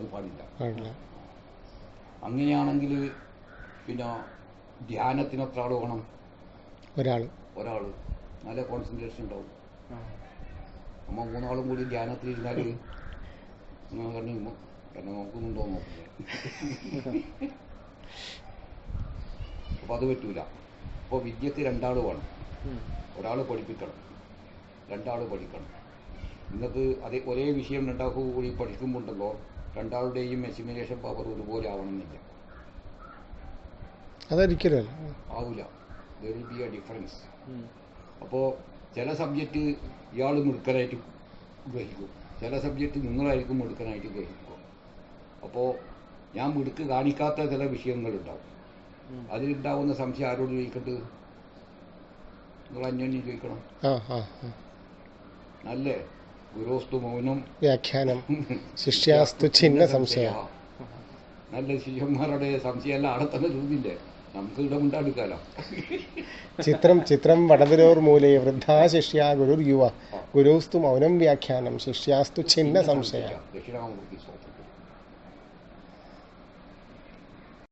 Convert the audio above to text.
അത് പാടില്ല. അങ്ങനെയാണെങ്കിൽ പിന്നെ ധ്യാനത്തിന് എത്ര ആൾ വേണം ഒരാൾ ഒരാൾ നല്ല കോൺസെൻട്രേഷൻ ഉണ്ടാവും. നമ്മൾ മൂന്നാളും കൂടി ധ്യാനത്തിൽ ഇരുന്നാൽ കണ്ണി എന്നെ നോക്കുന്നുണ്ടോ നോക്കില്ല. അപ്പൊ അത് പറ്റൂല. അപ്പൊ വിദ്യക്ക് രണ്ടാൾ വേണം. ഒരാൾ പഠിപ്പിക്കണം. രണ്ടാൾ പഠിക്കണം. നിങ്ങൾക്ക് അതേ ഒരേ വിഷയം രണ്ടാൾക്ക് കൂടി പഠിക്കുമ്പോണ്ടല്ലോ? രണ്ടാളുടെയും എസിമിലേഷൻ പവർ ഒരുപോലെ ആവണമെന്നില്ല. അതൊരിക്കലും ആവൂല. ആവില്ല there will be a difference അപ്പോ ചില സബ്ജക്റ്റ് ഇയാൾ മിടുക്കനായിട്ട് ഗ്രഹിക്കും. ചില സബ്ജക്റ്റ് നിങ്ങളായിരിക്കും മിടുക്കനായിട്ട് ഗ്രഹിക്കുക. അപ്പോ ഞാൻ മിടുക്ക് കാണിക്കാത്ത ചില വിഷയങ്ങളുണ്ടാവും. അതിലുണ്ടാവുന്ന സംശയം ആരോട് ചോദിക്കട്ട് നിങ്ങൾ അന്യോന്യം ചോദിക്കണം. ആ ആ ആ. നല്ലേ ഗുരോസ്തു മൗനം വ്യാഖ്യാനം. ശിഷ്യാസ്തു ഛിന്ന സംശയ. നല്ല ശിഷ്യന്മാരുടെ സംശയമല്ല അവിടെ തന്നെ ചോദ്യമില്ലേ നമുക്ക് ഇടമുണ്ടാടുക്കാലോ ചിത്രം ചിത്രം വടവിരോർ മൂലേ വൃദ്ധാ ശിഷ്യ ഗുരുർ യുവ. ഗുരുസ്തു മൗനം വ്യാഖ്യാനം. ശിഷ്യാസ്തു ഛിന്ന സംശയ. ദക്ഷിണാമൂർത്തി സ്തോത്രം